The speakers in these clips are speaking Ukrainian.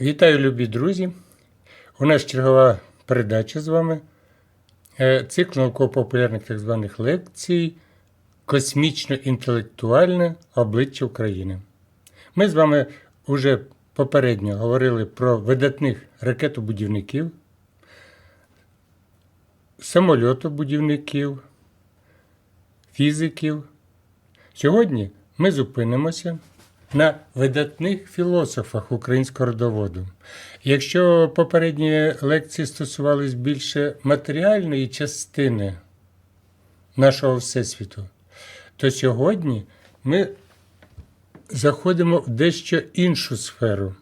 Вітаю, любі друзі! У нас чергова передача з вами. Е, Цикл науково-популярних так званих лекцій Космічно-інтелектуальне обличчя України. Ми з вами вже попередньо говорили про видатних ракетобудівників, самольотобудівників, фізиків. Сьогодні ми зупинимося на видатних філософах українського родоводу. Якщо попередні лекції стосувались більше матеріальної частини нашого Всесвіту, то сьогодні ми заходимо в дещо іншу сферу,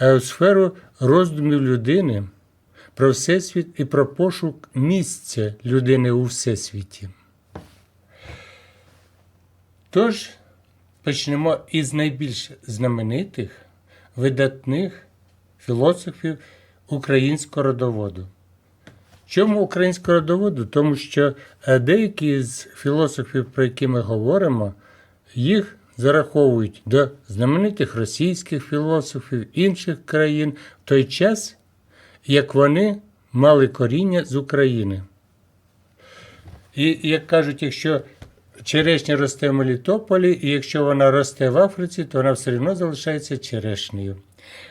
е, в сферу роздумів людини про Всесвіт і про пошук місця людини у Всесвіті. Тож, почнемо із найбільш знаменитих, видатних філософів українського родоводу. Чому українського родоводу? Тому що е, деякі з філософів, про які ми говоримо, їх зараховують до знаменитих російських філософів інших країн в той час, як вони мали коріння з України. І як кажуть, якщо черешня росте в Мелітополі, і якщо вона росте в Африці, то вона все одно залишається черешнею.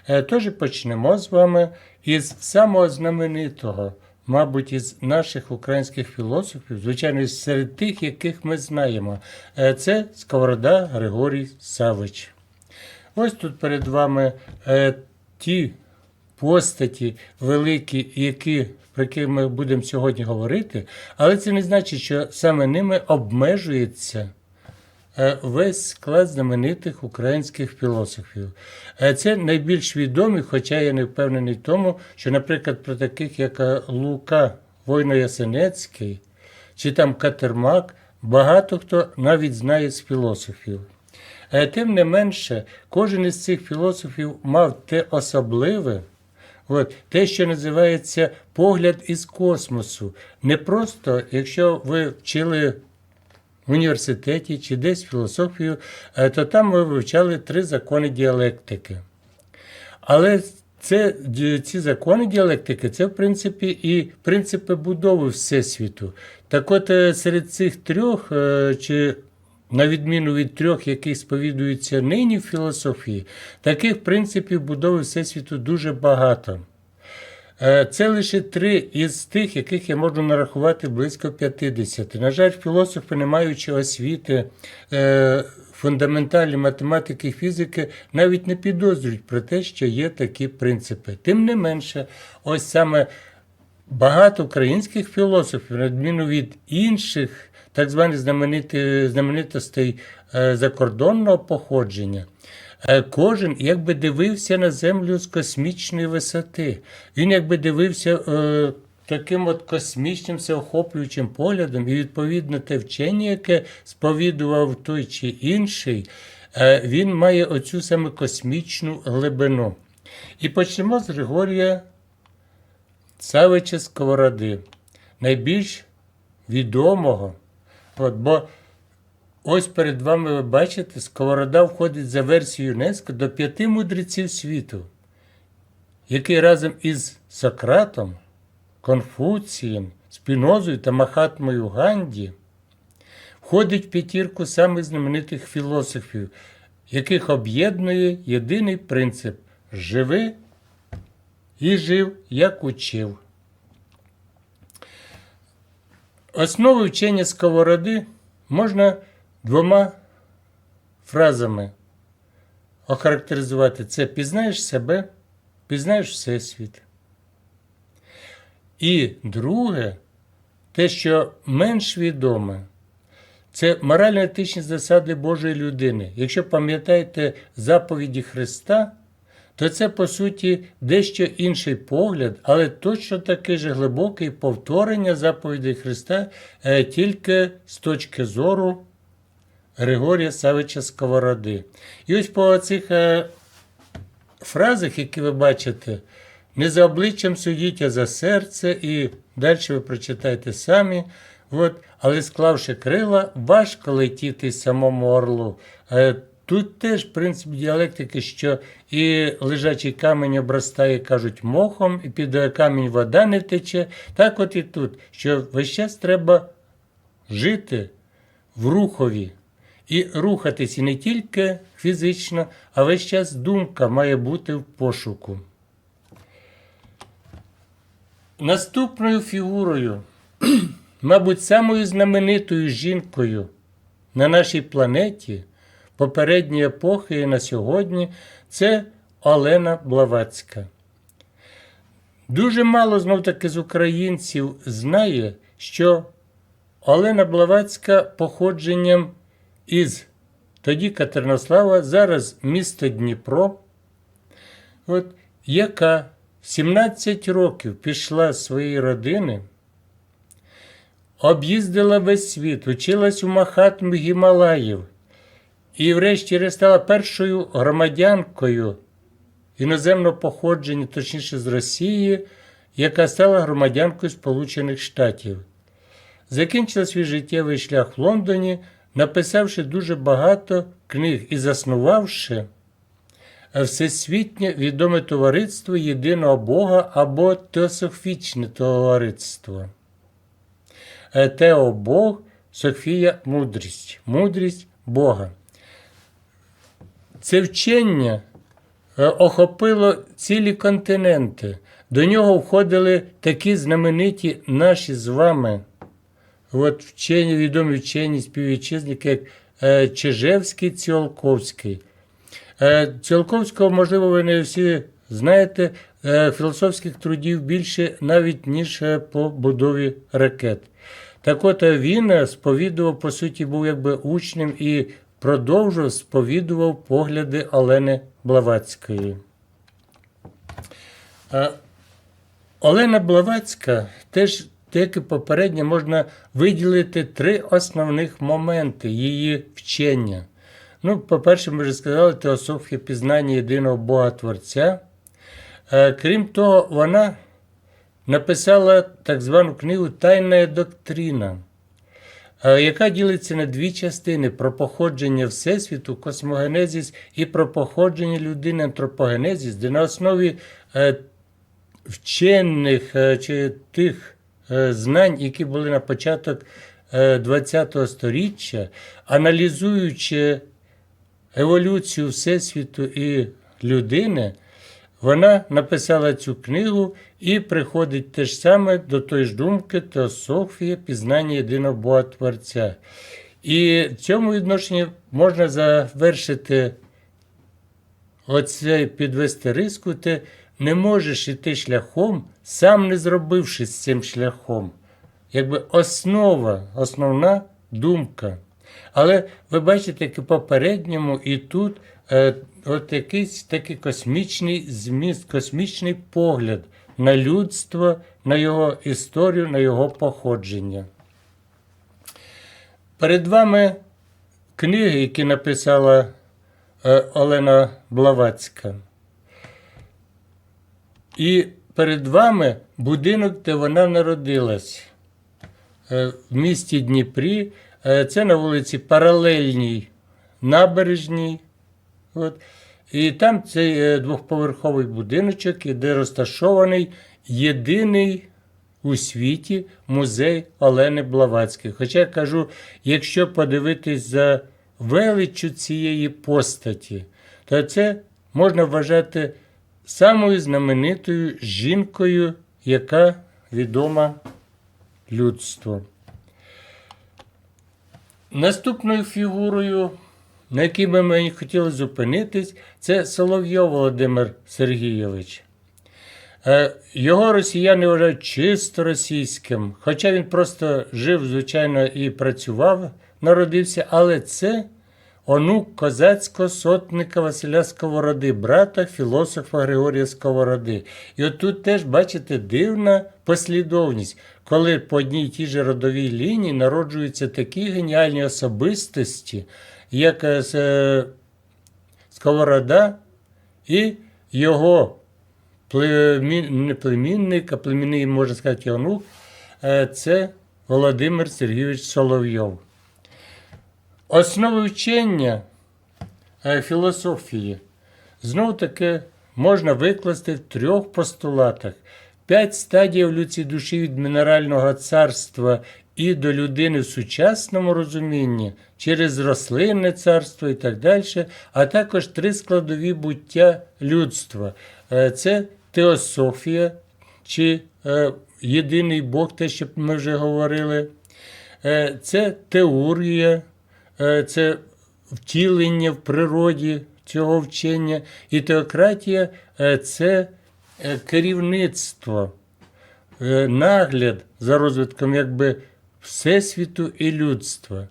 Е, Тож почнемо з вами із самого знаменитого, мабуть, із наших українських філософів, звичайно, серед тих, яких ми знаємо. Е, Це Сковорода Григорій Савич. Ось тут перед вами е, ті постаті великі, які, про які ми будемо сьогодні говорити, але це не значить, що саме ними обмежується е, весь склад знаменитих українських філософів. Е, Це найбільш відомі, хоча я не впевнений в тому, що, наприклад, про таких, як е, Лука Войно-Ясенецький чи там Катермак, багато хто навіть знає з філософів. Тим не менше, кожен із цих філософів мав те особливе, От, те, що називається погляд із космосу. Не просто, якщо ви вчили в університеті чи десь філософію, е, то там ви вивчали три закони діалектики. Але це, ці закони діалектики це, в принципі, і принципи будови Всесвіту. Так от е, серед цих трьох, е, чи на відміну від трьох, які сповідуються нині в філософії, таких принципів будови Всесвіту дуже багато. Е, Це лише три із тих, яких я можу нарахувати близько 50. На жаль, філософи, не маючи освіти, е, фундаментальні математики і фізики, навіть не підозрюють про те, що є такі принципи. Тим не менше, ось саме багато українських філософів, на відміну від інших так званих знаменитостей е, закордонного походження, е, кожен якби дивився на землю з космічної висоти. Він якби дивився е, таким от космічним всеохоплюючим поглядом, і відповідно те вчення, яке сповідував той чи інший, він має оцю саме космічну глибину. І почнемо з Григорія Савича Сковороди, найбільш відомого. От, бо ось перед вами ви бачите, Сковорода входить за версією ЮНЕСКО до п'яти мудреців світу, який разом із Сократом, Конфуцієм, Спінозою та Махатмою Ганді входить в п'ятірку самих знаменитих філософів, яких об'єднує єдиний принцип живи і жив, як учив. Основу вчення сковороди можна двома фразами охарактеризувати. Це пізнаєш себе, пізнаєш Всесвіт. І друге, те, що менш відоме, це морально-етичні засади Божої людини. Якщо пам'ятаєте заповіді Христа, то це по суті дещо інший погляд, але точно такий же глибокий повторення заповідей Христа е, тільки з точки зору Григорія Савича Сковороди. І ось по цих е, фразах, які ви бачите, не за обличчям судіть, а за серце, і далі ви прочитаєте самі. От, але склавши крила, важко летіти самому орлу. Тут теж принцип діалектики, що і лежачий камінь обростає, кажуть, мохом, і під камінь вода не тече. Так от і тут, що весь час треба жити в рухові. І рухатись не тільки фізично, а весь час думка має бути в пошуку. Наступною фігурою, мабуть, самою знаменитою жінкою на нашій планеті попередньої епохи і на сьогодні це Олена Блаватська. Дуже мало знов таки з українців знає, що Олена Блаватська походженням із тоді Катеринослава, зараз місто Дніпро, от, яка 17 років пішла з своєї родини, об'їздила весь світ, училась у Махатмі Гімалаїв і, врешті, стала першою громадянкою іноземного походження, точніше з Росії, яка стала громадянкою Сполучених Штатів. Закінчила свій життєвий шлях в Лондоні, написавши дуже багато книг і заснувавши всесвітнє відоме товариство єдиного Бога або теософічне товариство. Е, Тео Бог, Софія мудрість, мудрість Бога. Це вчення е, охопило цілі континенти. До нього входили такі знамениті наші з вами от вчені, відомі вчені співвітчизники, як е, Чижевський, Ціолковський. Е, Ціолковського, можливо, ви не всі знаєте, філософських трудів більше навіть, ніж по будові ракет. Так от він сповідував, по суті, був якби учнем і продовжував сповідував погляди Олени Блаватської. Е, Олена Блаватська теж, як і попередньо, можна виділити три основних моменти її вчення. Ну, по-перше, ми вже сказали, теософія пізнання єдиного Бога Творця. Крім того, вона написала так звану книгу Тайна доктрина, яка ділиться на дві частини: про походження Всесвіту, космогенезіс і про походження людини антропогенезіс, де на основі е, вчених е, чи тих е, знань, які були на початок ХХ століття, аналізуючи еволюцію Всесвіту і людини, вона написала цю книгу і приходить те ж саме до тої ж думки теософія пізнання єдиного Бога Творця. І в цьому відношенні можна завершити оце підвести риску, ти не можеш іти шляхом, сам не зробивши з цим шляхом. Якби основа, основна думка. Але ви бачите, як і попередньому, і тут е, от якийсь такий космічний зміст, космічний погляд на людство, на його історію, на його походження. Перед вами книги, які написала е, Олена Блаватська. І перед вами будинок, де вона народилась е, в місті Дніпрі. Е, Це на вулиці Паралельній набережній. От. І там цей е, двохповерховий будиночок, де розташований єдиний у світі музей Олени Блаватської. Хоча я кажу, якщо подивитись за величчю цієї постаті, то це можна вважати самою знаменитою жінкою, яка відома людству. Наступною фігурою, на якій би мені хотіли зупинитись, це Соловйов Володимир Сергійович. Е, Його росіяни вважають чисто російським, хоча він просто жив, звичайно, і працював, народився, але це онук козацького сотника Василя Сковороди, брата філософа Григорія Сковороди. І от тут теж, бачите, дивна послідовність, коли по одній і тій же родовій лінії народжуються такі геніальні особистості, як е, е, Сковорода і його племін, племінник, а племінний, можна сказати, онук, е, це Володимир Сергійович Соловйов. Основи вчення філософії знов таки можна викласти в трьох постулатах. П'ять стадій еволюції душі від мінерального царства і до людини в сучасному розумінні через рослинне царство і так далі, а також три складові буття людства. Е, Це теософія чи е, єдиний Бог, те, що ми вже говорили. Е, Це теорія, це втілення в природі цього вчення. І теократія це керівництво, нагляд за розвитком якби Всесвіту і людства.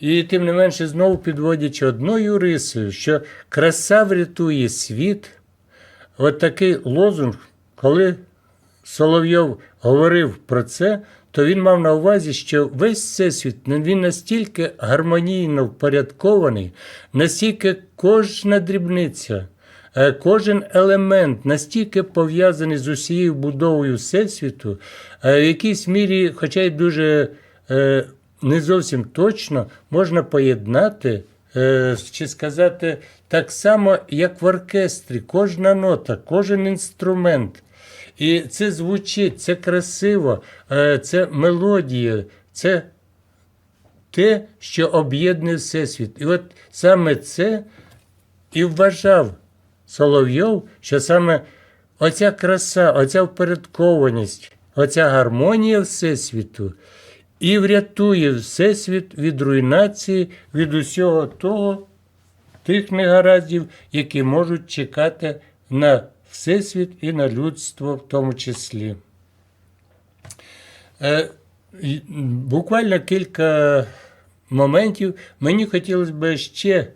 І тим не менше, знову підводячи одною рисою, що краса врятує світ, от такий лозунг, коли Соловйов говорив про це, то він мав на увазі, що весь всесвіт він настільки гармонійно впорядкований, настільки кожна дрібниця, кожен елемент настільки пов'язаний з усією будовою всесвіту, е, в якійсь мірі, хоча й дуже е, не зовсім точно, можна поєднати. е, Чи сказати так само, як в оркестрі, кожна нота, кожен інструмент. І це звучить, це красиво, е, це мелодія, це те, що об'єднує Всесвіт. І от саме це і вважав Соловйов, що саме оця краса, оця впорядкованість, оця гармонія Всесвіту і врятує Всесвіт від руйнації, від усього того, тих негараздів, які можуть чекати на Всесвіт і на людство в тому числі. Е, Буквально кілька моментів. Мені хотілося б ще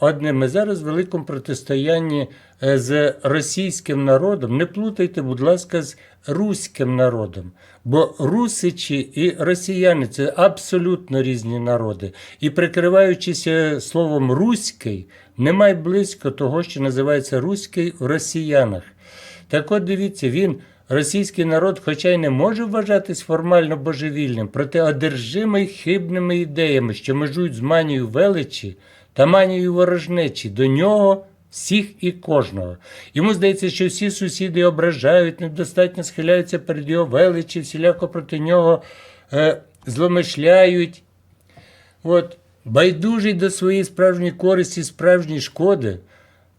одне. Ми зараз в великому протистоянні е, з російським народом. Не плутайте, будь ласка, з руським народом. Бо русичі і росіяни це абсолютно різні народи. І прикриваючись словом руський, немає близько того, що називається руський в росіянах. Так от дивіться, він, російський народ, хоча й не може вважатись формально божевільним, проте одержимий хибними ідеями, що межують з манією величі та манією ворожнечі до нього всіх і кожного. Йому здається, що всі сусіди ображають, недостатньо схиляються перед його величі, всіляко проти нього е, зломишляють. От, байдужий до своєї справжньої користі, справжньої шкоди,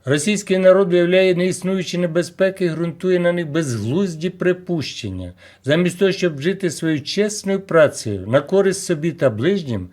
російський народ виявляє неіснуючі небезпеки і ґрунтує на них безглузді припущення. Замість того, щоб жити своєю чесною працею на користь собі та ближнім,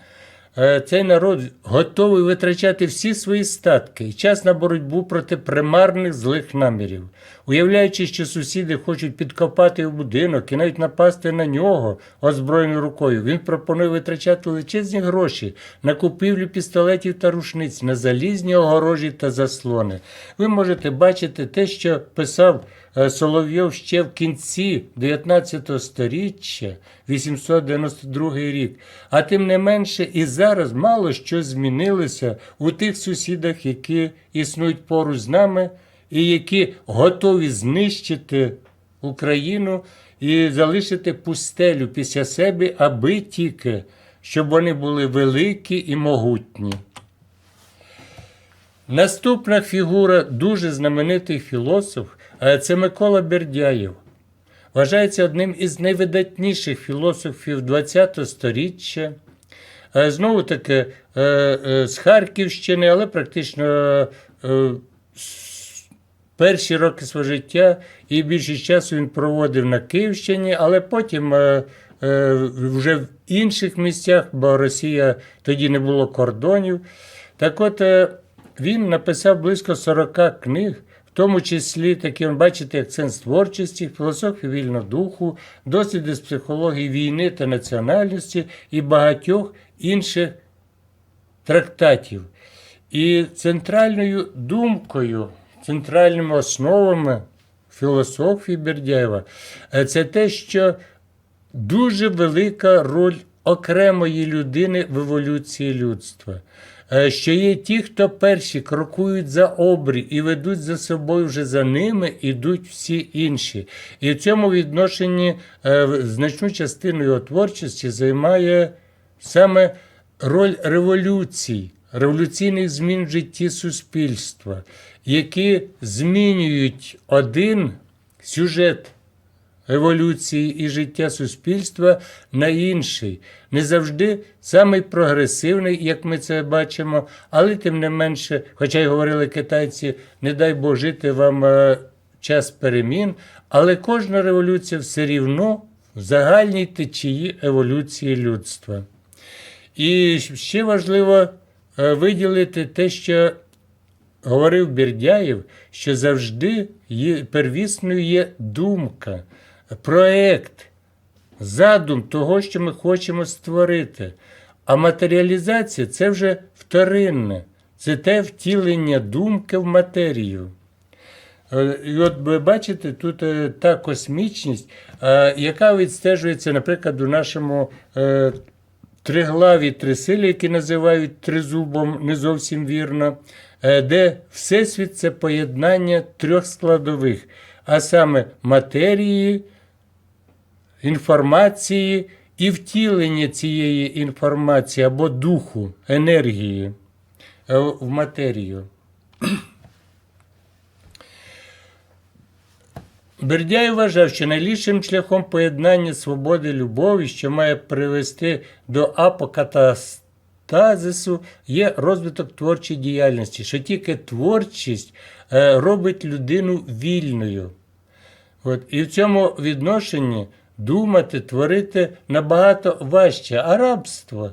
цей народ готовий витрачати всі свої статки і час на боротьбу проти примарних злих намірів, уявляючи, що сусіди хочуть підкопати його будинок і навіть напасти на нього озброєною рукою. Він пропонує витрачати величезні гроші на купівлю пістолетів та рушниць, на залізні огорожі та заслони. Ви можете бачити те, що писав е, Соловйов ще в кінці 19 століття, 892 рік. А тим не менше, і зараз мало що змінилося у тих сусідах, які існують поруч з нами, і які готові знищити Україну і залишити пустелю після себе, аби тільки, щоб вони були великі і могутні. Наступна фігура дуже знаменитий філософ е, це Микола Бердяєв. Вважається одним із найвидатніших філософів ХХ століття. Е, Знову таки е, е, з Харківщини, але практично перші роки свого життя і більшість часу він проводив на Київщині, але потім вже в інших місцях, бо Росія тоді не було кордонів. Так от він написав близько 40 книг, тому числі такі, ви бачите, акцент з творчості, філософії вільного духу, досліди з психології війни та національності і багатьох інших трактатів. І центральною думкою, центральними основами філософії Бердяєва е, це те, що дуже велика роль окремої людини в еволюції людства. Е, Що є ті, хто перші крокують за обрій і ведуть за собою вже за ними, ідуть всі інші. І в цьому відношенні е, значну частину його творчості займає саме роль революцій, революційних змін в житті суспільства, які змінюють один сюжет еволюції і життя суспільства на інший. Не завжди самий прогресивний, як ми це бачимо, але тим не менше, хоча й говорили китайці, не дай Бог жити вам е, час перемін, але кожна революція все рівно в загальній течії еволюції людства. І ще важливо е, виділити те, що говорив Бердяєв, що завжди є, первісною є думка, проект, задум того, що ми хочемо створити. А матеріалізація це вже вторинне, це те втілення думки в матерію. Е, І от ви бачите, тут е, та космічність, е, яка відстежується, наприклад, у нашому триглаві трисилі, які називають тризубом, не зовсім вірно, де Всесвіт це поєднання трьох складових, а саме матерії, інформації і втілення цієї інформації або духу, енергії е, в матерію. Бердяй вважав, що найліпшим шляхом поєднання свободи любові, що має привести до апокатастазису, є розвиток творчої діяльності, що тільки творчість е, робить людину вільною. От. І в цьому відношенні думати, творити набагато важче, а рабство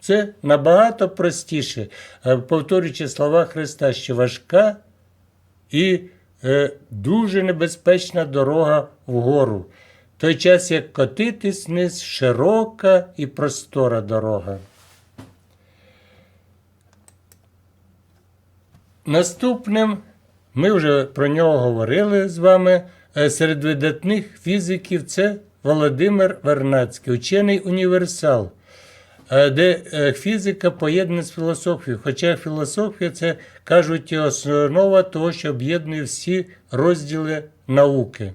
це набагато простіше, Е, повторюючи слова Христа, що важка і е, дуже небезпечна дорога вгору. В той час, як котитись вниз, широка і простора дорога. Наступним, ми вже про нього говорили з вами. е, Серед видатних фізиків це Володимир Вернацький, учений універсал, е, де е, фізика поєднана з філософією. Хоча філософія це кажуть основа того, що об'єднує всі розділи науки.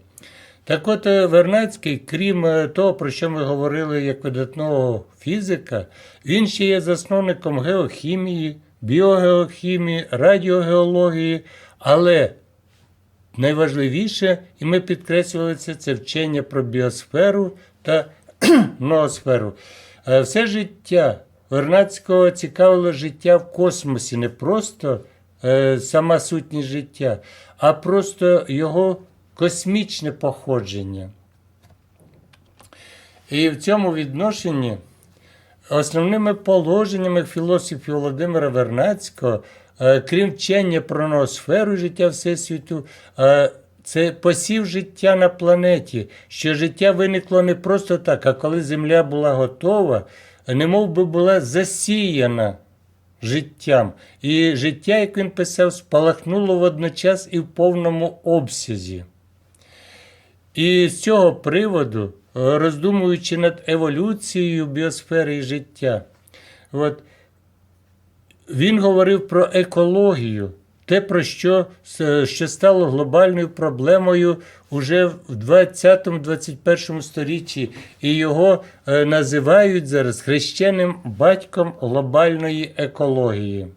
Так от е, Вернацький, крім того, про що ми говорили як видатного фізика, він ще є засновником геохімії, біогеохімії, радіогеології, але найважливіше, і ми підкреслювали це, це вчення про біосферу та ноосферу. Е, Все життя Вернацького цікавило життя в космосі, не просто е, сама сутність життя, а просто його космічне походження. І в цьому відношенні основними положеннями філософії Володимира Вернацького, крім вчення про ноосферу життя Всесвіту, е, це посів життя на планеті, що життя виникло не просто так, а коли Земля була готова, немов би була засіяна життям. І життя, як він писав, спалахнуло водночас і в повному обсязі. І з цього приводу, е, роздумуючи над еволюцією біосфери і життя, от, він говорив про екологію, те, про що, що стало глобальною проблемою уже в 20-21 сторіччі, і його е, називають зараз хрещеним батьком глобальної екології.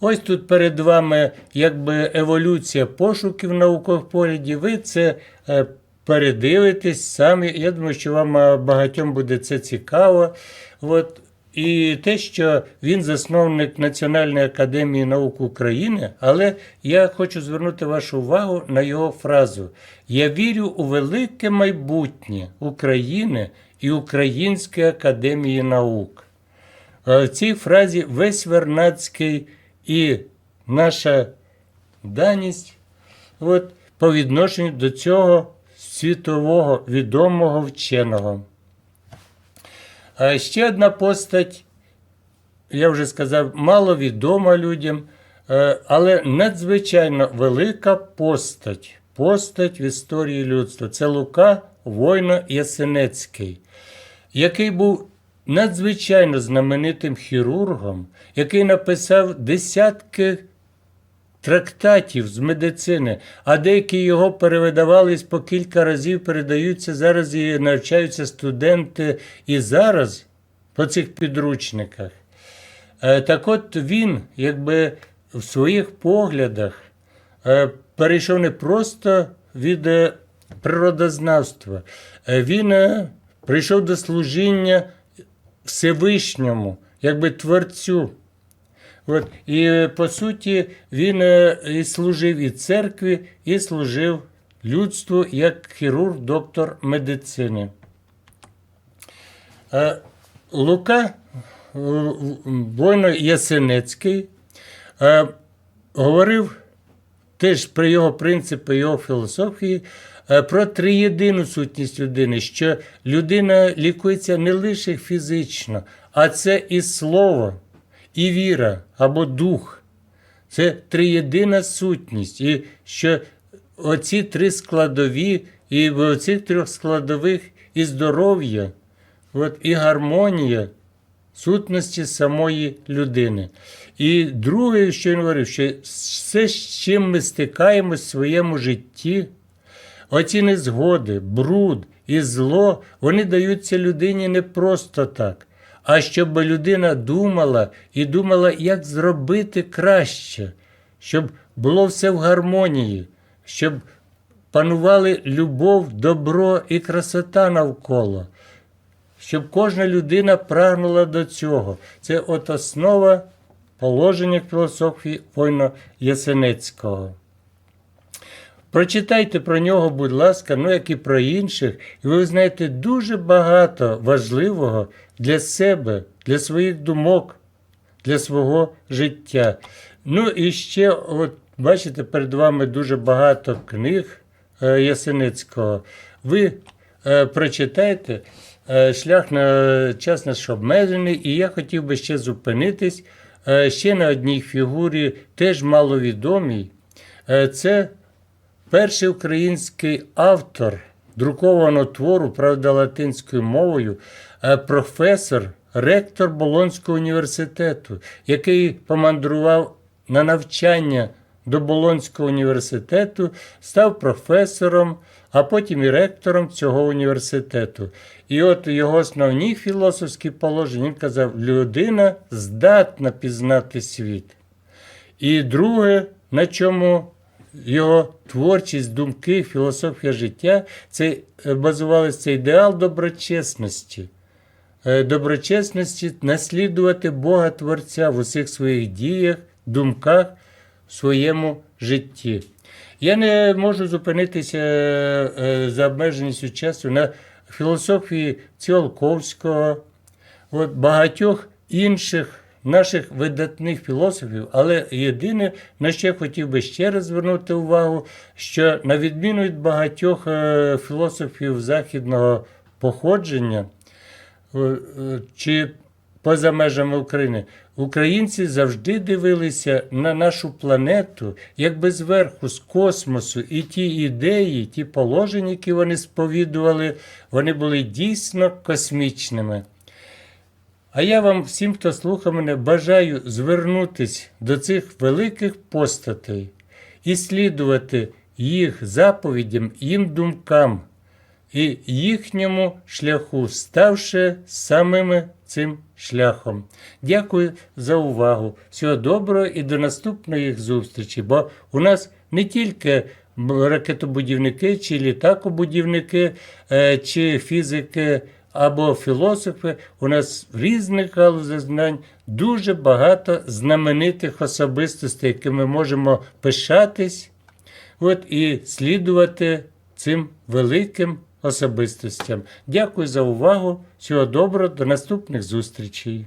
Ось тут перед вами якби еволюція пошуків наукових поглядів. Ви це е, передивитесь самі. Я думаю, що вам е, багатьом буде це цікаво. От. І те, що він засновник Національної академії наук України, але я хочу звернути вашу увагу на його фразу: Я вірю у велике майбутнє України і Української академії наук. Е, В цій фразі весь Вернадський і наша даність от, по відношенню до цього світового відомого вченого. А ще одна постать, я вже сказав, маловідома людям, е, але надзвичайно велика постать. Постать в історії людства. Це Лука Войно Ясенецький, який був надзвичайно знаменитим хірургом, який написав десятки трактатів з медицини, а деякі його перевидавались по кілька разів, передаються зараз і навчаються студенти і зараз по цих підручниках. Е, Так от він, якби в своїх поглядах е, перейшов не просто від е, природознавства, він прийшов до служіння Всевишньому, якби Творцю. От, і е, по суті він е, і служив і церкві, і служив людству як хірург, доктор медицини. Е, Лука е, воїно Ясенецький е, говорив теж про його принципи, його філософії, е, про триєдину сутність людини, що людина лікується не лише фізично, а це і слово, і віра або дух. Це триєдина сутність. І що оці три складові, і в оцих трьох складових і здоров'я, і гармонія сутності самої людини. І друге, що він говорив, що все, з чим ми стикаємось в своєму житті, оці незгоди, бруд і зло, вони даються людині не просто так, а щоб людина думала і думала, як зробити краще, щоб було все в гармонії, щоб панували любов, добро і красота навколо щоб кожна людина прагнула до цього. Це от основа положення філософії Война Ясенецького. Прочитайте про нього, будь ласка, ну як і про інших, і ви знаєте дуже багато важливого для себе, для своїх думок, для свого життя. Ну і ще, от бачите, перед вами дуже багато книг е, Ясенецького. Ви е, прочитайте. Е, Шлях на час наш обмежений, і я хотів би ще зупинитись ще на одній фігурі, теж маловідомій. Це перший український автор друкованого твору, правда, латинською мовою, е, професор, ректор Болонського університету, який помандрував на навчання до Болонського університету, став професором, а потім і ректором цього університету. І от його основні філософські положення він казав, людина здатна пізнати світ. І друге, на чому його творчість, думки, філософія життя, це е, базувалося це ідеал доброчесності. Е, Доброчесності наслідувати Бога Творця в усіх своїх діях, думках, в своєму житті. Я не можу зупинитися е, за обмеженістю часу на філософії Ціолковського, от багатьох інших наших видатних філософів, але єдине, на що я хотів би ще раз звернути увагу, що на відміну від багатьох е, філософів західного походження, е, е, чи поза межами України, українці завжди дивилися на нашу планету якби зверху, з космосу, і ті ідеї, ті положення, які вони сповідували, вони були дійсно космічними. А я вам всім, хто слухає мене, бажаю звернутись до цих великих постатей і слідувати їх заповідям, їм думкам і їхньому шляху, ставши самими цим шляхом. Дякую за увагу. Всього доброго і до наступної зустрічі. Бо у нас не тільки ракетобудівники, чи літакобудівники, е, чи фізики або філософи, у нас в різних галузях знань дуже багато знаменитих особистостей, якими можемо пишатись от, і слідувати цим великим особистостям. Дякую за увагу. Всього доброго, до наступних зустрічей.